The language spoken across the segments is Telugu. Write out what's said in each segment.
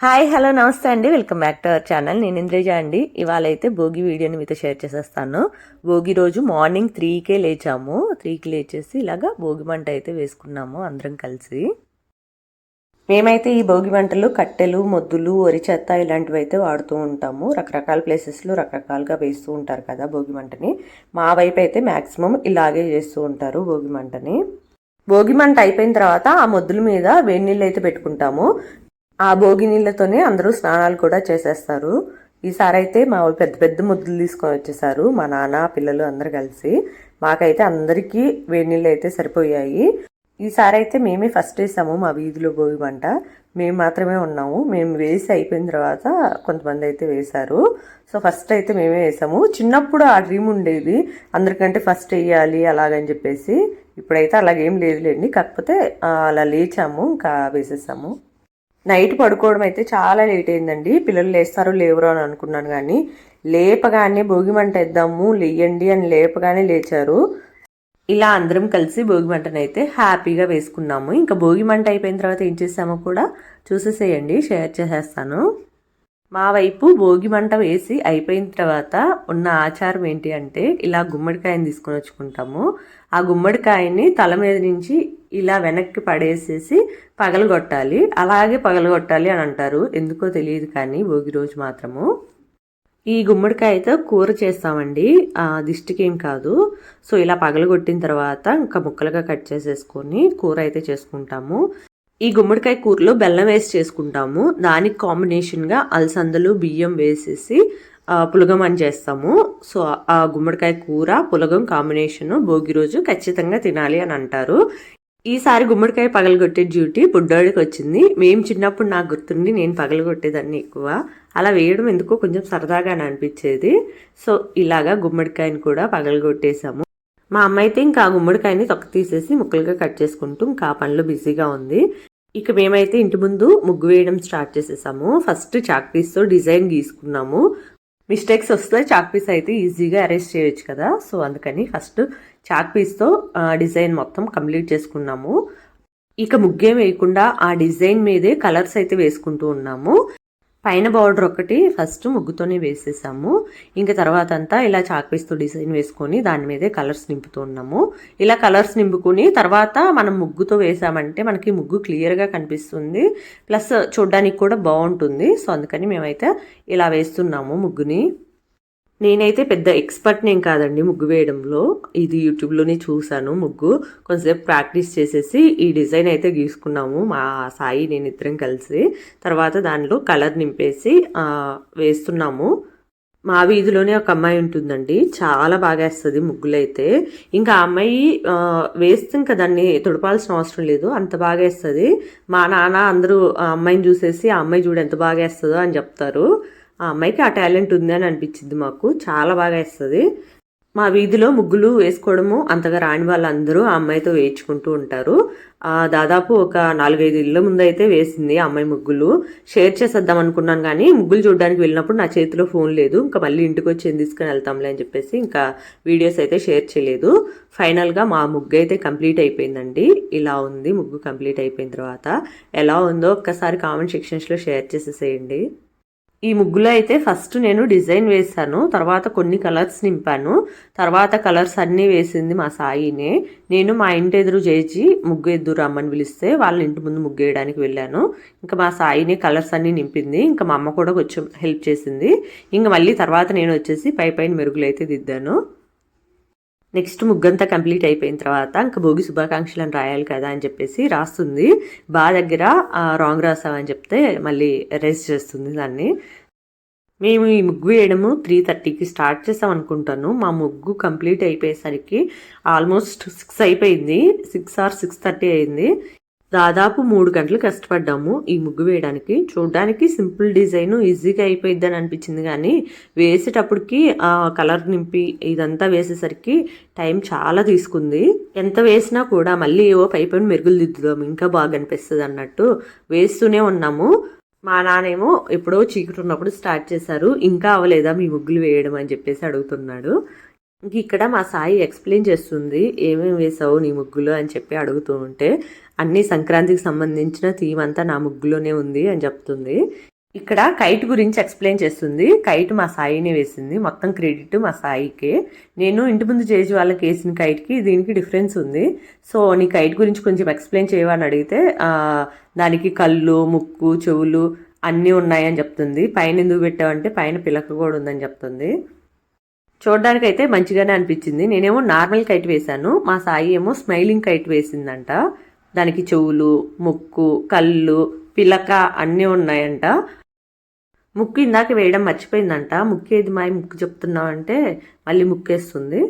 హాయ్ హలో నమస్తే అండి. Welcome back to our channel. నేను ఇంద్రజ అండి. ఇవాళ అయితే భోగి వీడియోని మీతో షేర్ చేసేస్తాను. భోగి రోజు మార్నింగ్ త్రీకే లేచాము. త్రీకి లేచేసి ఇలాగా భోగి మంట అయితే వేసుకున్నాము అందరం కలిసి. మేమైతే ఈ భోగి మంటలు కట్టెలు మొద్దులు వరి చెత్త ఇలాంటివి అయితే వాడుతూ ఉంటాము. రకరకాల ప్లేసెస్లో రకరకాలుగా వేస్తూ ఉంటారు కదా భోగి మంటని. మా వైపు అయితే మ్యాక్సిమం ఇలాగే చేస్తూ ఉంటారు భోగి మంటని. భోగి మంట అయిపోయిన తర్వాత ఆ మొద్దుల మీద వేడి నీళ్ళు అయితే పెట్టుకుంటాము. ఆ భోగి నీళ్ళతోనే అందరూ స్నానాలు కూడా చేసేస్తారు. ఈసారి అయితే మా పెద్ద పెద్ద ముద్దులు తీసుకొని వచ్చేసారు. మా నాన్న పిల్లలు అందరు కలిసి. మాకైతే అందరికీ వేడి నీళ్ళు అయితే సరిపోయాయి. ఈసారి అయితే మేమే ఫస్ట్ వేసాము మా వీధిలో భోగి వంట మేము మాత్రమే ఉన్నాము. మేము వేసి అయిపోయిన తర్వాత కొంతమంది అయితే వేశారు. సో ఫస్ట్ అయితే మేమే వేసాము. చిన్నప్పుడు ఆ డ్రీమ్ ఉండేది. అందరికంటే ఫస్ట్ వేయాలి అలాగని చెప్పేసి. ఇప్పుడైతే అలాగేం లేదులేండి కాకపోతే అలా లేచాము. ఇంకా వేసేసాము. నైట్ పడుకోవడం అయితే చాలా లేట్ అయిందండి. పిల్లలు లేస్తారు లేవరు అని అనుకున్నాను కానీ లేపగానే భోగి మంట వేద్దాము లేయండి అని లేపగానే లేచారు. ఇలా అందరం కలిసి భోగి మంటను అయితే హ్యాపీగా వేసుకున్నాము. ఇంకా భోగి మంట అయిపోయిన తర్వాత ఏం చేసామో కూడా చూసేసేయండి షేర్ చేసేస్తాను. మా వైపు భోగి మంట వేసి అయిపోయిన తర్వాత ఉన్న ఆచారం ఏంటి అంటే ఇలా గుమ్మడికాయని తీసుకొని వచ్చుకుంటాము. ఆ గుమ్మడికాయని తల మీద నుంచి ఇలా వెనక్కి పడేసేసి పగలగొట్టాలి అలాగే పగలగొట్టాలి అని అంటారు. ఎందుకో తెలియదు కానీ భోగి రోజు మాత్రము. ఈ గుమ్మడికాయతో కూర చేస్తామండి. ఆ, దిష్టికి ఏం కాదు. సో ఇలా పగలగొట్టిన తర్వాత ఇంకా ముక్కలుగా కట్ చేసేసుకొని కూర అయితే చేసుకుంటాము. ఈ గుమ్మడికాయ కూరలో బెల్లం వేసి చేసుకుంటాము. దానికి కాంబినేషన్గా అలసందలు బియ్యం వేసేసి పులగం అని చేస్తాము. సో ఆ గుమ్మడికాయ కూర పులగం కాంబినేషన్ భోగి రోజు ఖచ్చితంగా తినాలి అని అంటారు. ఈసారి గుమ్మడికాయ పగలగొట్టే డ్యూటీ బుడ్డోడికి వచ్చింది. మేము చిన్నప్పుడు నాకు గుర్తుండి నేను పగలగొట్టేదాన్ని ఎక్కువ. అలా వేయడం ఎందుకో కొంచెం సరదాగా అనిపించేది. సో ఇలాగా గుమ్మడికాయని కూడా పగలగొట్టేసాము. మా అమ్మ అయితే ఇంకా ఆ గుమ్మడికాయని తొక్క తీసేసి ముక్కలుగా కట్ చేసుకుంటూ ఇంకా ఆ పనిలో బిజీగా ఉంది. ఇక మేమైతే ఇంటి ముందు ముగ్గు వేయడం స్టార్ట్ చేసేసాము. ఫస్ట్ చాక్ పీస్తో డిజైన్ గీసుకున్నాము. మిస్టేక్స్ వస్తే చాక్ పీస్ అయితే ఈజీగా అరేంజ్ చేయొచ్చు కదా. సో అందుకని ఫస్ట్ చాక్ పీస్తో డిజైన్ మొత్తం కంప్లీట్ చేసుకున్నాము. ఇక ముగ్గేం వేయకుండా ఆ డిజైన్ మీదే కలర్స్ అయితే వేసుకుంటూ ఉన్నాము. పైన బార్డర్ ఒకటి ఫస్ట్ ముగ్గుతోనే వేసేసాము. ఇంకా తర్వాత అంతా ఇలా చాక్పీస్తో డిజైన్ వేసుకొని దాని మీదే కలర్స్ నింపుతూ ఉన్నాము ఇలా కలర్స్ నింపుకుని తర్వాత మనం ముగ్గుతో వేసామంటే మనకి ముగ్గు క్లియర్గా కనిపిస్తుంది. ప్లస్ చూడడానికి కూడా బాగుంటుంది. సో అందుకని మేమైతే ఇలా వేస్తున్నాము ముగ్గుని. నేనైతే పెద్ద ఎక్స్పర్ట్ నేను కాదండి ముగ్గు వేయడంలో. ఇది యూట్యూబ్లోనే చూశాను ముగ్గు. కొంతసేపు ప్రాక్టీస్ చేసేసి ఈ డిజైన్ అయితే గీసుకున్నాము మా సాయి నేను ఇద్దరం కలిసి. తర్వాత దానిలో కలర్ నింపేసి వేస్తున్నాము. మా వీధిలోనే ఒక అమ్మాయి ఉంటుందండి. చాలా బాగా వేస్తుంది ముగ్గులైతే ఇంకా ఆ అమ్మాయి వేస్తే ఇంకా దాన్ని తుడపాల్సిన అవసరం లేదు. అంత బాగా వేస్తుంది. మా నాన్న అందరూ ఆ అమ్మాయిని చూసేసి ఆ అమ్మాయి చూడు ఎంత బాగా వేస్తుందో అని చెప్తారు. ఆ అమ్మాయికి ఆ టాలెంట్ ఉంది అని అనిపించింది మాకు. చాలా బాగా వేస్తుంది. మా వీధిలో ముగ్గులు వేసుకోవడము అంతగా రాని వాళ్ళందరూ ఆ అమ్మాయితో వేయించుకుంటూ ఉంటారు. దాదాపు ఒక నాలుగైదు ఇళ్ళ ముందు అయితే వేసింది ఆ అమ్మాయి ముగ్గులు. షేర్ చేసేద్దాం అనుకున్నాను కానీ ముగ్గులు చూడడానికి వెళ్ళినప్పుడు నా చేతిలో ఫోన్ లేదు. ఇంకా మళ్ళీ ఇంటికి వచ్చి ఏం తీసుకుని వెళ్తాంలే అని చెప్పేసి ఇంకా వీడియోస్ అయితే షేర్ చేయలేదు. ఫైనల్గా మా ముగ్గు అయితే కంప్లీట్ అయిపోయిందండి. ఇలా ఉంది. ముగ్గు కంప్లీట్ అయిపోయిన తర్వాత ఎలా ఉందో ఒక్కసారి కామెంట్ సెక్షన్స్లో షేర్ చేసేసేయండి. ఈ ముగ్గులో అయితే ఫస్ట్ నేను డిజైన్ వేశాను తర్వాత కొన్ని కలర్స్ నింపాను. తర్వాత కలర్స్ అన్నీ వేసింది మా సాయినే. నేను మా ఇంటి ఎదురు చేసి ముగ్గు ఎదురు రమ్మని పిలిస్తే వాళ్ళ ఇంటి ముందు ముగ్గు వేయడానికి వెళ్ళాను. ఇంకా మా సాయినే కలర్స్ అన్నీ నింపింది. ఇంకా మా అమ్మ కూడా కొంచెం హెల్ప్ చేసింది. ఇంకా మళ్ళీ తర్వాత నేను వచ్చేసి పై పైన మెరుగులు అయితే దిద్దాను. నెక్స్ట్ ముగ్గంతా కంప్లీట్ అయిపోయిన తర్వాత ఇంకా భోగి శుభాకాంక్షలు అని రాయాలి కదా అని చెప్పేసి రాస్తుంది. బా దగ్గర రాంగ్ రాసామని చెప్తే మళ్ళీ రెస్ట్ చేస్తుంది దాన్ని. మేము ఈ ముగ్గు వేయడము త్రీ థర్టీకి స్టార్ట్ చేసాం అనుకుంటాను. మా ముగ్గు కంప్లీట్ అయిపోయేసరికి ఆల్మోస్ట్ సిక్స్ అయిపోయింది. సిక్స్ ఆర్ సిక్స్ థర్టీ అయింది. దాదాపు మూడు గంటలు కష్టపడ్డాము ఈ ముగ్గు వేయడానికి. చూడడానికి సింపుల్ డిజైన్ ఈజీగా అయిపోయిద్ది అని అనిపించింది కానీ వేసేటప్పటికి ఆ కలర్ నింపి ఇదంతా వేసేసరికి టైం చాలా తీసుకుంది. ఎంత వేసినా కూడా మళ్ళీ ఏవో పై పైన మెరుగులు దిద్దుదాం ఇంకా బాగా అనిపిస్తుంది అన్నట్టు వేస్తూనే ఉన్నాము. మా నానేమో ఎప్పుడో చీకటి ఉన్నప్పుడు స్టార్ట్ చేశారు ఇంకా అవలేదా మీ ముగ్గులు వేయడం అని చెప్పేసి అడుగుతున్నాడు. ఇంక ఇక్కడ మా సాయి ఎక్స్ప్లెయిన్ చేస్తుంది ఏమేమి వేసావు నీ ముగ్గులు? అని చెప్పి అడుగుతూ ఉంటే అన్ని సంక్రాంతికి సంబంధించిన థీమ్ అంతా నా ముగ్గులోనే ఉంది అని చెప్తుంది. ఇక్కడ కైట్ గురించి ఎక్స్ప్లెయిన్ చేస్తుంది. కైట్ మా సాయిని వేసింది. మొత్తం క్రెడిట్ మా సాయికే. నేను ఇంటి ముందు చేసి వాళ్ళకి వేసిన కైట్కి దీనికి డిఫరెన్స్ ఉంది. సో నీ కైట్ గురించి కొంచెం ఎక్స్ప్లెయిన్ చేయవని అడిగితే దానికి కళ్ళు ముక్కు చెవులు అన్నీ ఉన్నాయని చెప్తుంది. పైన ఎందుకు పెట్టావంటే పైన పిలక కూడా ఉందని చెప్తుంది. చూడడానికి అయితే మంచిగానే అనిపించింది. నేనేమో నార్మల్ కైట్ వేశాను. మా సాయి ఏమో స్మైలింగ్ కైట్ వేసిందంట. దానికి చెవులు ముక్కు కళ్ళు పిలక అన్నీ ఉన్నాయంట. ముక్కు ఇందాక వేయడం మర్చిపోయిందంట. ముక్కు ఏది మాయ? ముక్కు చెప్తున్నామంటే మళ్ళీ ముక్కేస్తుంది.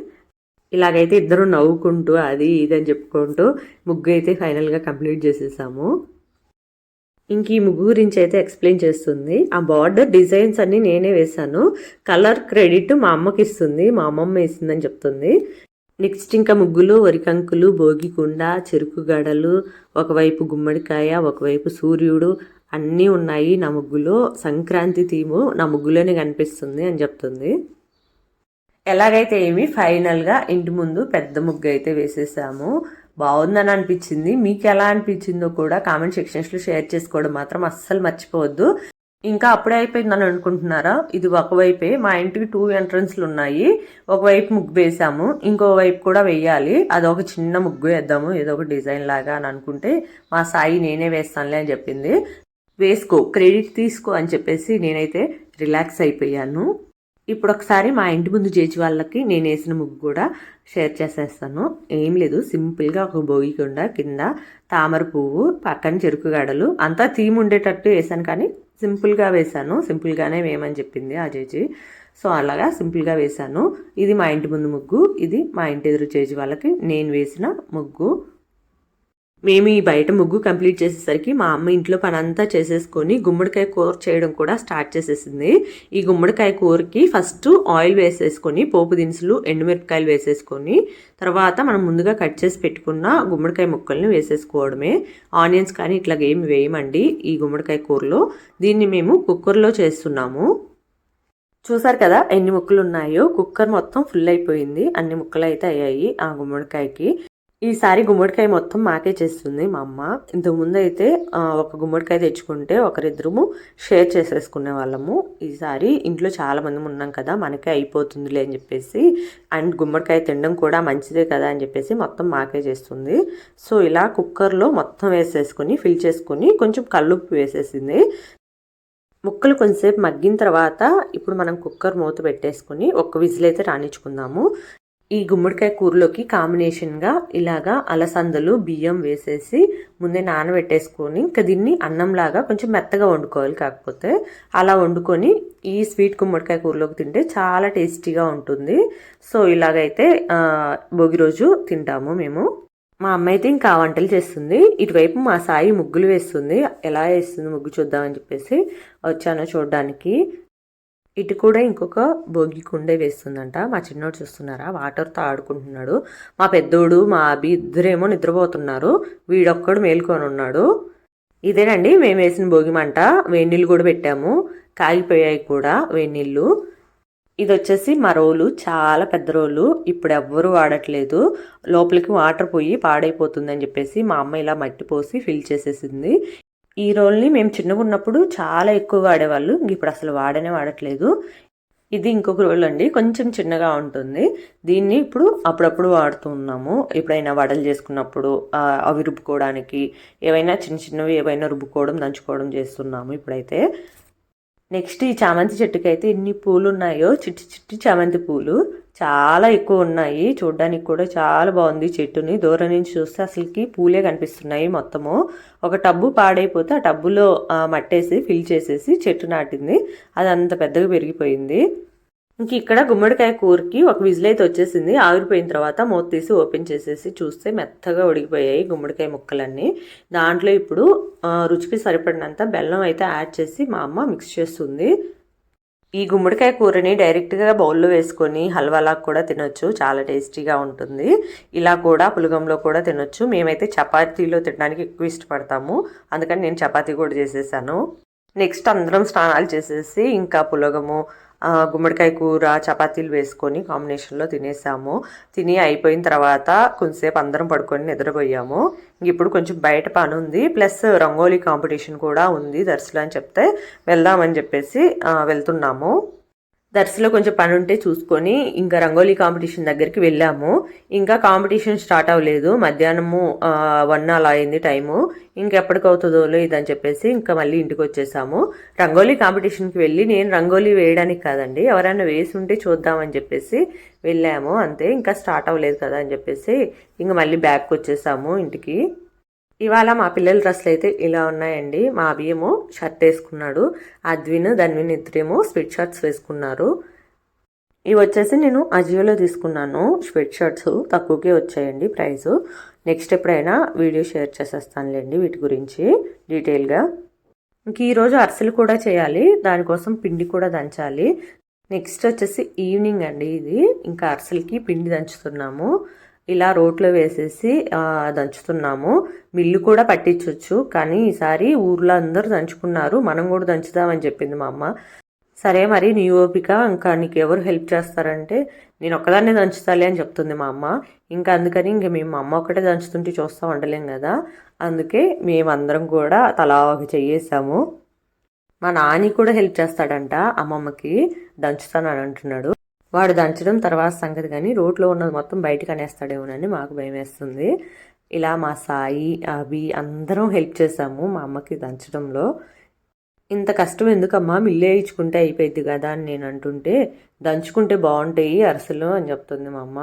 ఇలాగైతే ఇద్దరు నవ్వుకుంటూ అది ఇది అని చెప్పుకుంటూ ముగ్గు అయితే ఫైనల్గా కంప్లీట్ చేసేసాము. ఇంక ఈ ముగ్గు గురించి అయితే ఎక్స్ప్లెయిన్ చేస్తుంది. ఆ బార్డర్ డిజైన్స్ అన్నీ నేనే వేశాను. కలర్ క్రెడిట్ మా అమ్మకి ఇస్తుంది. మా అమ్మమ్మ వేసిందని చెప్తుంది. నెక్స్ట్ ఇంకా ముగ్గులు వరికంకులు భోగికుండ చెరుకు గడలు ఒకవైపు గుమ్మడికాయ ఒకవైపు సూర్యుడు అన్నీ ఉన్నాయి నా ముగ్గులో. సంక్రాంతి థీము నా ముగ్గులోనే కనిపిస్తుంది అని చెప్తుంది. ఎలాగైతే ఏమి ఫైనల్గా ఇంటి ముందు పెద్ద ముగ్గు అయితే వేసేసాము. బాగుందని అనిపించింది మీకు ఎలా అనిపించిందో కూడా కామెంట్ సెక్షన్స్లో షేర్ చేసుకోవడం మాత్రం అస్సలు మర్చిపోవద్దు. ఇంకా అప్పుడే అయిపోయిందని అనుకుంటున్నారా? ఇది ఒకవైపే. మా ఇంటికి టూ ఎంట్రన్స్లు ఉన్నాయి ఒకవైపు ముగ్గు వేసాము. ఇంకో వైపు కూడా వేయాలి అదొక చిన్న ముగ్గు వేద్దాము. ఏదో ఒక డిజైన్ లాగా అని అనుకుంటే మా సాయి నేనే వేస్తానులే అని చెప్పింది. వేసుకో. క్రెడిట్ తీసుకో అని చెప్పేసి నేనైతే రిలాక్స్ అయిపోయాను. ఇప్పుడు ఒకసారి మా ఇంటి ముందు చేచి వాళ్ళకి నేను వేసిన ముగ్గు కూడా షేర్ చేసేస్తాను. ఏం లేదు సింపుల్గా ఒక భోగికొండ కింద తామర పువ్వు పక్కన చెరుకు గడలు అంతా థీమ్ ఉండేటట్టు వేసాను కానీ సింపుల్గా వేశాను సింపుల్గానే వేయమని చెప్పింది ఆ సో అలాగా సింపుల్గా వేశాను ఇది మా ఇంటి ముందు ముగ్గు. ఇది మా ఇంటి ఎదురు చేచి వాళ్ళకి నేను వేసిన ముగ్గు. మేము ఈ బయట ముగ్గు కంప్లీట్ చేసేసరికి మా అమ్మ ఇంట్లో పనంతా చేసేసుకొని గుమ్మడికాయ కూర చేయడం కూడా స్టార్ట్ చేసేసింది. ఈ గుమ్మడికాయ కూరకి ఫస్ట్ ఆయిల్ వేసేసుకొని పోపు దినుసులు ఎండుమిరపకాయలు వేసేసుకొని తర్వాత మనం ముందుగా కట్ చేసి పెట్టుకున్న గుమ్మడికాయ ముక్కల్ని వేసేసుకోవడమే. ఆనియన్స్ కానీ ఇట్లాగ ఏమి వేయమండి ఈ గుమ్మడికాయ కూరలో. దీన్ని మేము కుక్కర్లో చేస్తున్నాము. చూసారు కదా ఎన్ని ముక్కలు ఉన్నాయో కుక్కర్ మొత్తం ఫుల్ అయిపోయింది. అన్ని ముక్కలు అయితే అయ్యాయి ఆ గుమ్మడికాయకి. ఈసారి గుమ్మడికాయ మొత్తం మాకే చేస్తుంది మా అమ్మ. ఇంతకుముందు అయితే ఒక గుమ్మడికాయ తెచ్చుకుంటే ఒకరిద్దరము షేర్ చేసేసుకునే వాళ్ళము. ఈసారి ఇంట్లో చాలా మంది ఉన్నాం కదా మనకే అయిపోతుందిలే అని చెప్పేసి. అండ్ గుమ్మడికాయ తినడం కూడా మంచిదే కదా అని చెప్పేసి మొత్తం మాకే చేస్తుంది. సో ఇలా కుక్కర్లో మొత్తం వేసేసుకొని ఫిల్ చేసుకొని కొంచెం కల్లుప్పు వేసేసింది. ముక్కలు కొంచెంసేపు మగ్గిన తర్వాత ఇప్పుడు మనం కుక్కర్ మూత పెట్టేసుకొని ఒక్క విజిల్ అయితే రాణించుకుందాము ఈ గుమ్మడికాయ కూరలోకి కాంబినేషన్గా ఇలాగా అలసందలు బియ్యం వేసేసి ముందే నానబెట్టేసుకొని ఇంకా దీన్ని అన్నంలాగా కొంచెం మెత్తగా వండుకోవాలి. కాకపోతే అలా వండుకొని ఈ స్వీట్ గుమ్మడికాయ కూరలోకి తింటే చాలా టేస్టీగా ఉంటుంది. సో ఇలాగైతే భోగి రోజు తింటాము మేము. మా అమ్మ అయితే ఇంకా వంటలు చేస్తుంది. ఇటువైపు మా సాయి ముగ్గులు వేస్తుంది. ఎలా వేస్తుంది ముగ్గు చూద్దామని చెప్పేసి వచ్చాను చూడడానికి. ఇటు కూడా ఇంకొక భోగి కుండే వేస్తుందంట. మా చిన్నోడు చూస్తున్నారా? వాటర్తో ఆడుకుంటున్నాడు. మా పెద్దోడు మా అభి ఇద్దరేమో నిద్రపోతున్నారు. వీడొక్కడు మేల్కొని ఉన్నాడు. ఇదేనండి మేము వేసిన భోగి మంట. వేడినీళ్ళు కూడా పెట్టాము. కాగిపోయాయి కూడా వేడినీళ్ళు ఇది వచ్చేసి మా రోలు. చాలా పెద్ద రోలు. ఇప్పుడు ఎవ్వరూ వాడట్లేదు. లోపలికి వాటర్ పోయి పాడైపోతుందని చెప్పేసి మా అమ్మ ఇలా మట్టి పోసి ఫిల్ చేసేసింది. ఈ రోల్ని మేము చిన్నగా ఉన్నప్పుడు చాలా ఎక్కువ వాడేవాళ్ళు ఇప్పుడు అసలు వాడనే వాడట్లేదు. ఇది ఇంకొక రోల్ అండి. కొంచెం చిన్నగా ఉంటుంది. దీన్ని ఇప్పుడు అప్పుడప్పుడు వాడుతూ ఉన్నాము. ఎప్పుడైనా వడలు చేసుకున్నప్పుడు అవి రుబ్బుకోవడానికి ఏవైనా చిన్న చిన్నవి ఏవైనా రుబ్బుకోవడం దంచుకోవడం చేస్తున్నాము ఇప్పుడైతే. నెక్స్ట్ ఈ చామంతి చెట్టుకి అయితే ఎన్ని పూలు ఉన్నాయో. చిట్టి చిట్టి చామంతి పూలు. చాలా ఎక్కువ ఉన్నాయి. చూడడానికి కూడా చాలా బాగుంది చెట్టుని. దూరం నుంచి చూస్తే అసలుకి పూలే కనిపిస్తున్నాయి మొత్తము. ఒక టబ్బు పాడైపోతే ఆ టబ్బులో మట్టేసి ఫిల్ చేసేసి చెట్టు నాటింది. అది అంత పెద్దగా పెరిగిపోయింది. ఇంక ఇక్కడ గుమ్మడికాయ కూరకి ఒక విజిల్ అయితే వచ్చేసింది. ఆవిరిపోయిన తర్వాత మూత తీసి ఓపెన్ చేసేసి చూస్తే మెత్తగా ఉడికిపోయాయి గుమ్మడికాయ ముక్కలన్నీ. దాంట్లో ఇప్పుడు రుచికి సరిపడినంత బెల్లం అయితే యాడ్ చేసి మా అమ్మ మిక్స్ చేస్తుంది. ఈ గుమ్మడికాయ కూరని డైరెక్ట్గా బౌల్లో వేసుకొని హల్వాలా కూడా తినొచ్చు. చాలా టేస్టీగా ఉంటుంది. ఇలా కూడా పులగంలో కూడా తినొచ్చు. మేమైతే చపాతీలో తినడానికి ఎక్కువ ఇష్టపడతాము. అందుకని నేను చపాతీ కూడా చేసేసాను. నెక్స్ట్ అందరం స్నానాలు చేసేసి ఇంకా పులగము గుమ్మడికాయ కూర చపాతీలు వేసుకొని కాంబినేషన్లో తినేసాము. తిని అయిపోయిన తర్వాత కొంతసేపు అందరం పడుకొని నిద్రపోయాము. ఇప్పుడు కొంచెం బయట పని ఉంది. ప్లస్ రంగోలీ కాంపిటీషన్ కూడా ఉంది. దర్శనం అని చెప్తే వెళ్దామని చెప్పేసి వెళ్తున్నాము. దర్శలో కొంచెం పని ఉంటే చూసుకొని ఇంకా రంగోలీ కాంపిటీషన్ దగ్గరికి వెళ్ళాము. ఇంకా కాంపిటీషన్ స్టార్ట్ అవ్వలేదు. మధ్యాహ్నము వన్ అలా అయింది టైము. ఇంకెప్పటికవుతుందో లేదని చెప్పేసి ఇంకా మళ్ళీ ఇంటికి వచ్చేసాము రంగోలీ కాంపిటీషన్కి వెళ్ళి నేను రంగోలీ వేయడానికి కాదండి ఎవరైనా వేసి ఉంటే చూద్దామని చెప్పేసి వెళ్ళాము. అంతే ఇంకా స్టార్ట్ అవ్వలేదు కదా అని చెప్పేసి ఇంకా మళ్ళీ బ్యాగ్కి వచ్చేసాము ఇంటికి. ఇవాళ మా పిల్లల డ్రెస్సులు అయితే ఇలా ఉన్నాయండి. మా అభియేమో షర్ట్ వేసుకున్నాడు. అద్విన్ ధన్విన్ ఇద్దరేమో స్వెట్ షర్ట్స్ వేసుకున్నారు. ఇవి వచ్చేసి నేను అజియోలో తీసుకున్నాను. స్వెట్ షర్ట్స్ తక్కువకే వచ్చాయండి ప్రైస్ నెక్స్ట్ ఎప్పుడైనా వీడియో షేర్ చేసేస్తానులేండి వీటి గురించి డీటెయిల్గా. ఇంక ఈరోజు అరిసెలు కూడా చేయాలి. దానికోసం పిండి కూడా దంచాలి. నెక్స్ట్ వచ్చేసి ఈవినింగ్ అండి ఇది. ఇంకా అరిసెలకి పిండి దంచుతున్నాము. ఇలా రోట్లో వేసేసి దంచుతున్నాము. మిల్లు కూడా పట్టించవచ్చు కానీ ఈసారి ఊర్లో అందరూ దంచుకున్నారు. మనం కూడా దంచుదామని చెప్పింది మా అమ్మ. సరే మరి నీ ఓపిక ఇంకా నీకు ఎవరు హెల్ప్ చేస్తారంటే నేను ఒక్కదాన్నే దంచుతాలే అని చెప్తుంది మా అమ్మ. ఇంకా అందుకని ఇంక మేము మా అమ్మ ఒక్కటే దంచుతుంటే చూస్తూ ఉండలేం కదా. అందుకే మేమందరం కూడా తలా ఒక చెయ్యేసాము మా నాని కూడా హెల్ప్ చేస్తాడంట అమ్మమ్మకి. దంచుతానని అంటున్నాడు. వాడు దంచడం తర్వాత సంగతి కానీ రోడ్లో ఉన్నది మొత్తం బయటకు అనేస్తాడేమోనని మాకు భయం వేస్తుంది ఇలా మా సాయి అభి అందరం హెల్ప్ చేసాము మా అమ్మకి దంచడంలో. ఇంత కష్టం ఎందుకమ్మా? మిల్లే ఇచ్చుకుంటే అయిపోయింది కదా అని నేను అంటుంటే దంచుకుంటే బాగుంటాయి అరసలు అని చెప్తుంది మా అమ్మ.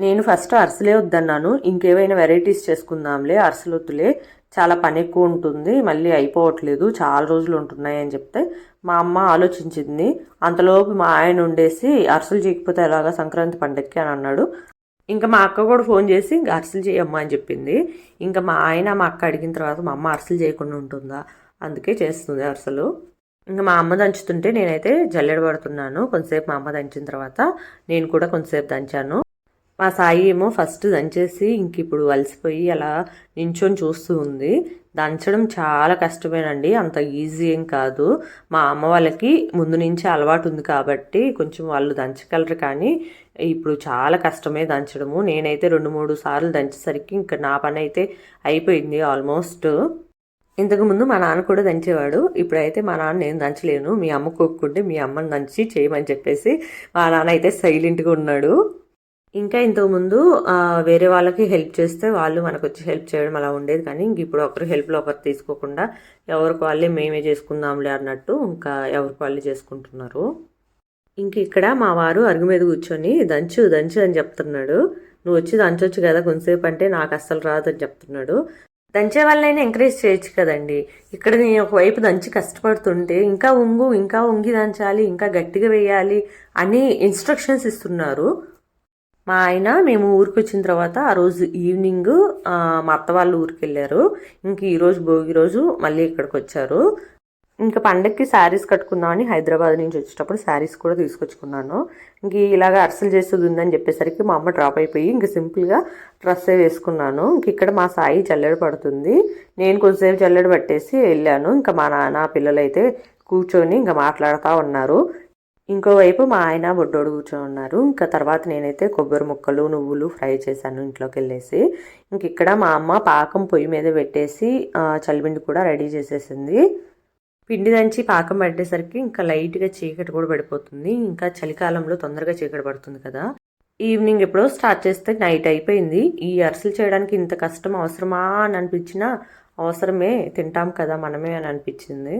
నేను ఫస్ట్ అరిసెలే వద్దన్నాను. ఇంకేమైనా వెరైటీస్ చేసుకుందాంలే అరసలొత్తులే వద్దులే. చాలా పని ఎక్కువ ఉంటుంది మళ్ళీ అయిపోవట్లేదు చాలా రోజులు ఉంటున్నాయి అని చెప్తే మా అమ్మ ఆలోచించింది. అంతలోపు మా ఆయన ఉండేసి అరిసెలు చేయకపోతే ఎలాగా సంక్రాంతి పండక్కి? అని అన్నాడు. ఇంకా మా అక్క కూడా ఫోన్ చేసి ఇంకా అరిసెలు చేయమ్మా అని చెప్పింది. ఇంకా మా ఆయన మా అక్క అడిగిన తర్వాత మా అమ్మ అరిసెలు చేయకుండా ఉంటుందా? అందుకే చేస్తుంది అరసలు. ఇంకా మా అమ్మ దంచుతుంటే నేనైతే జల్లెడ పడుతున్నాను. కొంతసేపు మా అమ్మ దంచిన తర్వాత నేను కూడా కొంతసేపు దంచాను. మా సాయి ఏమో ఫస్ట్ దంచేసి ఇంక ఇప్పుడు అలసిపోయి అలా నించొని చూస్తూ ఉంది. దంచడం చాలా కష్టమేనండి. అంత ఈజీ ఏం కాదు. మా అమ్మ వాళ్ళకి ముందు నుంచి అలవాటు ఉంది కాబట్టి కొంచెం వాళ్ళు దంచగలరు కానీ ఇప్పుడు చాలా కష్టమే దంచడము. నేనైతే రెండు మూడు సార్లు దంచేసరికి ఇంకా నా పని అయితే అయిపోయింది ఆల్మోస్ట్. ఇంతకుముందు మా నాన్న కూడా దంచేవాడు. ఇప్పుడైతే మా నాన్న నేను దంచలేను. మీ అమ్మ కొక్కుంటే మీ అమ్మని దంచి చేయమని చెప్పేసి మా నాన్న అయితే సైలెంట్గా ఉన్నాడు. ఇంకా ఇంతకుముందు వేరే వాళ్ళకి హెల్ప్ చేస్తే వాళ్ళు మనకు వచ్చి హెల్ప్ చేయడం అలా ఉండేది. కానీ ఇంక ఇప్పుడు ఒకరు హెల్ప్లో ఒకరు తీసుకోకుండా ఎవరికి వాళ్ళే మేమే చేసుకుందాంలే అన్నట్టు ఇంకా ఎవరికి వాళ్ళే చేసుకుంటున్నారు. ఇంక ఇక్కడ మా వారు అరుగు మీద కూర్చొని దంచు దంచు అని చెప్తున్నాడు. నువ్వు వచ్చి దంచొచ్చు కదా కొంతసేపు అంటే నాకు అస్సలు రాదు అని చెప్తున్నాడు. దంచే వాళ్ళైనా ఎంకరేజ్ చేయొచ్చు కదండి. ఇక్కడ నేను ఒకవైపు దంచి కష్టపడుతుంటే ఇంకా ఉంగు ఇంకా ఉంగి దంచాలి ఇంకా గట్టిగా వేయాలి అని ఇన్స్ట్రక్షన్స్ ఇస్తున్నారు. మా ఆయన మేము ఊరికి వచ్చిన తర్వాత ఆ రోజు ఈవినింగ్ మా అత్త వాళ్ళు ఊరికి వెళ్ళారు ఇంక ఈరోజు భోగి రోజు మళ్ళీ ఇక్కడికి వచ్చారు ఇంకా పండక్కి శారీస్ కట్టుకుందామని హైదరాబాద్ నుంచి వచ్చేటప్పుడు శారీస్ కూడా తీసుకొచ్చుకున్నాను. ఇంక ఇలాగ అర్సలు చేసేది ఉందని చెప్పేసరికి మా అమ్మ డ్రాప్ అయిపోయి ఇంక సింపుల్గా డ్రెస్సే వేసుకున్నాను. ఇంక ఇక్కడ మా సాయి జల్లెడ పడుతుంది. నేను కొంచెంసేపు జల్లెడ పట్టేసి వెళ్ళాను. ఇంకా మా నాన్న పిల్లలు అయితే కూర్చొని ఇంకా మాట్లాడుతూ ఉన్నారు. ఇంకోవైపు మా ఆయన బొడ్డోడు కూర్చొని ఉన్నారు. ఇంకా తర్వాత నేనైతే కొబ్బరి ముక్కలు నువ్వులు ఫ్రై చేశాను ఇంట్లోకి వెళ్ళేసి ఇంక ఇక్కడ మా అమ్మ పాకం పొయ్యి మీద పెట్టేసి చలిపిండి కూడా రెడీ చేసేసింది. పిండి దంచి పాకం పట్టేసరికి ఇంకా లైట్గా చీకటి కూడా పడిపోతుంది. ఇంకా చలికాలంలో తొందరగా చీకటి పడుతుంది కదా. ఈవినింగ్ ఎప్పుడో స్టార్ట్ చేస్తే నైట్ అయిపోయింది. ఈ అరిసెలు చేయడానికి ఇంత కష్టం అవసరమా అని అనిపించినా అవసరమే తింటాం కదా మనమే అని అనిపించింది.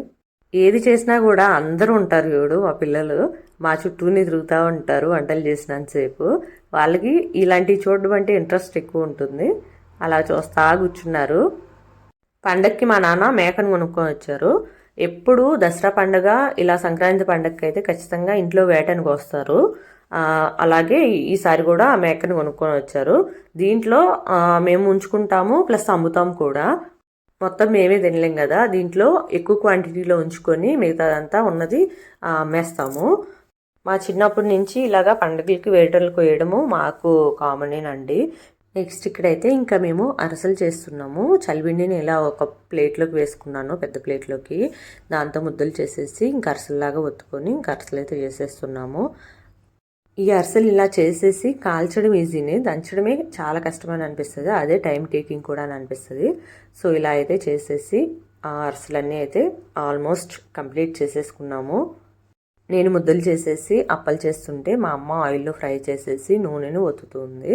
ఏది చేసినా కూడా అందరూ ఉంటారు చూడు మా పిల్లలు. మా చుట్టూనే తిరుగుతూ ఉంటారు వంటలు చేసినంతసేపు. వాళ్ళకి ఇలాంటివి చూడడం అంటే ఇంట్రెస్ట్ ఎక్కువ ఉంటుంది. అలా చూస్తా కూర్చున్నారు. పండక్కి మా నాన్న మేకను కొనుక్కొని వచ్చారు. ఎప్పుడు దసరా పండగ ఇలా సంక్రాంతి పండగకి అయితే ఖచ్చితంగా ఇంట్లో వేటానికి వస్తారు. అలాగే ఈసారి కూడా ఆ మేకను కొనుక్కొని వచ్చారు. దీంట్లో మేము ఉంచుకుంటాము ప్లస్ అమ్ముతాం కూడా. మొత్తం మేమే తినలేం కదా. దీంట్లో ఎక్కువ క్వాంటిటీలో ఉంచుకొని మిగతాదంతా ఉన్నది అమ్మేస్తాము. మా చిన్నప్పటి నుంచి ఇలాగా పండుగలకి వేటలు కోయడము మాకు కామనేనండి నెక్స్ట్ ఇక్కడైతే ఇంకా మేము అరసలు చేస్తున్నాము. చలివిండిని ఇలా ఒక ప్లేట్లోకి వేసుకున్నాను పెద్ద ప్లేట్లోకి. దాంతో ముద్దలు చేసేసి ఇంకా అరసల్లాగా ఒత్తుకొని ఇంకా అరసలు అయితే చేసేస్తున్నాము ఈ అరసలు ఇలా చేసేసి కాల్చడం ఈజీనే దంచడమే చాలా కష్టమని అనిపిస్తుంది. అదే టైం టేకింగ్ కూడా అని అనిపిస్తుంది. సో ఇలా అయితే చేసేసి ఆ అరసలన్నీ అయితే ఆల్మోస్ట్ కంప్లీట్ చేసేసుకున్నాము. నేను ముద్దలు చేసేసి అప్పలు చేస్తుంటే మా అమ్మ ఆయిల్లో ఫ్రై చేసేసి నూనెను ఒత్తుతుంది.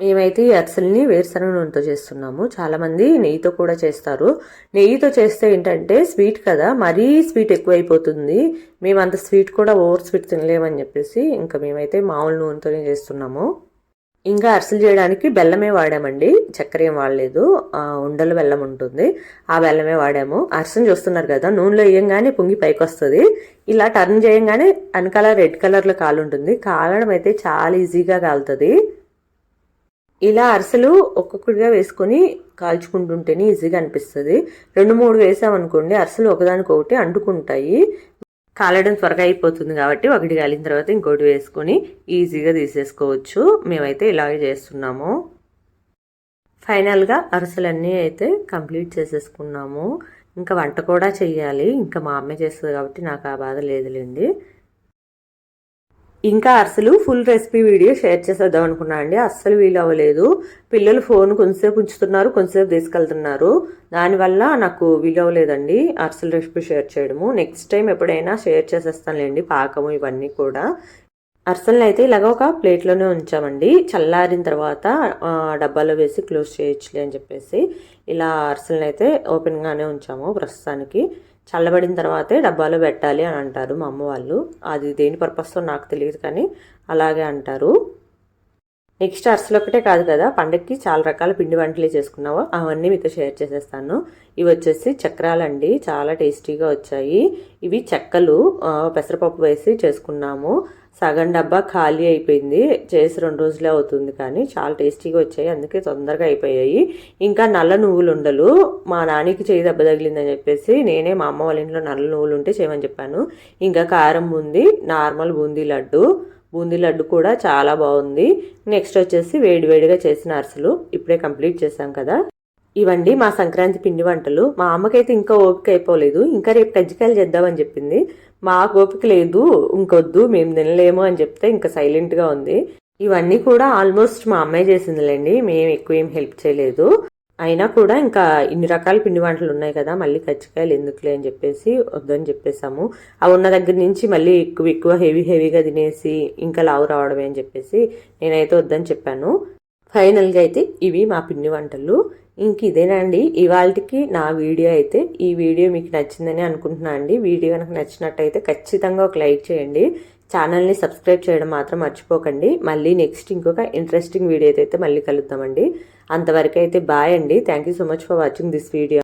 మేమైతే ఈ అరిసెల్ని వేరుశనగ నూనెతో చేస్తున్నాము. చాలామంది నెయ్యితో కూడా చేస్తారు. నెయ్యితో చేస్తే ఏంటంటే స్వీట్ కదా మరీ స్వీట్ ఎక్కువైపోతుంది. మేము అంత స్వీట్ కూడా ఓవర్ స్వీట్ తినలేమని చెప్పేసి ఇంకా మేమైతే మామూలు నూనెతోనే చేస్తున్నాము. ఇంకా అరిసెలు చేయడానికి బెల్లమే వాడామండి. చక్కెర ఏం వాడలేదు. ఉండలు బెల్లం ఉంటుంది. ఆ బెల్లమే వాడాము. అరిసెలు చూస్తున్నారు కదా నూనెలో వేయంగానే పొంగి పైకి వస్తుంది ఇలా టర్న్ చేయంగానే వెనకాల రెడ్ కలర్లో కాలు ఉంటుంది కాలడం అయితే చాలా ఈజీగా కాలుతుంది. ఇలా అరిసెలు ఒక్కొక్కటిగా వేసుకొని కాల్చుకుంటుంటేనే ఈజీగా అనిపిస్తుంది. రెండు మూడు వేసామనుకోండి అరిసెలు ఒకదానికొకటి అంటుకుంటాయి. కాలడం త్వరగా అయిపోతుంది కాబట్టి ఒకటి కాలిన తర్వాత ఇంకోటి వేసుకొని ఈజీగా తీసేసుకోవచ్చు. మేమైతే ఇలాగే చేస్తున్నాము. ఫైనల్గా అరసలన్నీ అయితే కంప్లీట్ చేసేసుకున్నాము. ఇంకా వంట కూడా చెయ్యాలి. ఇంకా మా అమ్మే చేస్తుంది కాబట్టి నాకు ఆ బాధ లేదులేండి. ఇంకా అసలు ఫుల్ రెసిపీ వీడియో షేర్ చేసేద్దాం అనుకున్నా అండి. అస్సలు వీలు అవ్వలేదు. పిల్లలు ఫోన్ కొంతసేపు ఉంచుతున్నారు కొంతసేపు తీసుకెళ్తున్నారు. దానివల్ల నాకు వీలు అవ్వలేదండి అరసలు రెసిపీ షేర్ చేయడము. నెక్స్ట్ టైం ఎప్పుడైనా షేర్ చేసేస్తానులేండి పాకము ఇవన్నీ కూడా. అర్సల్ని అయితే ఇలాగ ఒక ప్లేట్లోనే ఉంచామండి. చల్లారిన తర్వాత డబ్బాలో వేసి క్లోజ్ చేయొచ్చులే అని చెప్పేసి ఇలా అర్సల్ని అయితే ఓపెన్గానే ఉంచాము ప్రస్తుతానికి. చల్లబడిన తర్వాతే డబ్బాలో పెట్టాలి అని అంటారు మా అమ్మ వాళ్ళు. అది దేని పర్పస్తో నాకు తెలియదు కానీ అలాగే అంటారు. నెక్స్ట్ అరసలు ఒకటే కాదు కదా పండగకి చాలా రకాల పిండి వంటలు చేసుకున్నావు? అవన్నీ మీతో షేర్ చేసేస్తాను. ఇవి వచ్చేసి చక్రాలండి చాలా టేస్టీగా వచ్చాయి. ఇవి చెక్కలు పెసరపప్పు వేసి చేసుకున్నాము. సగం డబ్బా ఖాళీ అయిపోయింది. చేసి రెండు రోజులే అవుతుంది కానీ చాలా టేస్టీగా వచ్చాయి. అందుకే తొందరగా అయిపోయాయి. ఇంకా నల్ల నువ్వులు ఉండలు. మా నానికి చేయి దెబ్బ తగిలిందని చెప్పేసి నేనే మా అమ్మ వాళ్ళ ఇంట్లో నల్ల నువ్వులు ఉంటే చేయమని చెప్పాను. ఇంకా కారం బూంది నార్మల్ బూందీ లడ్డు. బూందీ లడ్డు కూడా చాలా బాగుంది. నెక్స్ట్ వచ్చేసి వేడివేడిగా చేసిన అరసలు. ఇప్పుడే కంప్లీట్ చేశాం కదా. ఇవండి మా సంక్రాంతి పిండి వంటలు. మా అమ్మకైతే ఇంకా ఓపిక అయిపోలేదు. ఇంకా రేపు కజ్జికాయలు చేద్దామని చెప్పింది. మాకు ఓపిక లేదు ఇంకొద్దు మేము తినలేము అని చెప్తే ఇంకా సైలెంట్గా ఉంది. ఇవన్నీ కూడా ఆల్మోస్ట్ మా అమ్మాయి చేసిందిలేండి మేము ఎక్కువ ఏం హెల్ప్ చేయలేదు. అయినా కూడా ఇంకా ఇన్ని రకాల పిండి వంటలు ఉన్నాయి కదా మళ్ళీ కచ్చికాయలు ఎందుకులే అని చెప్పేసి వద్దని చెప్పేసాము. అవి ఉన్న దగ్గర నుంచి మళ్ళీ ఎక్కువ ఎక్కువ హెవీ హెవీగా తినేసి ఇంకా లావు రావడమే అని చెప్పేసి నేనైతే వద్దని చెప్పాను. ఫైనల్గా అయితే ఇవి మా పిండి వంటలు. ఇంక ఇదేనండి. ఇవాళకి నా వీడియో అయితే ఈ వీడియో మీకు నచ్చిందని అనుకుంటున్నాను అండి. వీడియో కనుక నచ్చినట్టయితే ఖచ్చితంగా ఒక లైక్ చేయండి. ఛానల్ని సబ్స్క్రైబ్ చేయడం మాత్రం మర్చిపోకండి. మళ్ళీ నెక్స్ట్ ఇంకొక ఇంట్రెస్టింగ్ వీడియో అయితే మళ్ళీ కలుద్దామండి. అంతవరకు అయితే బాయ్ అండి. Thank you so much for watching this video.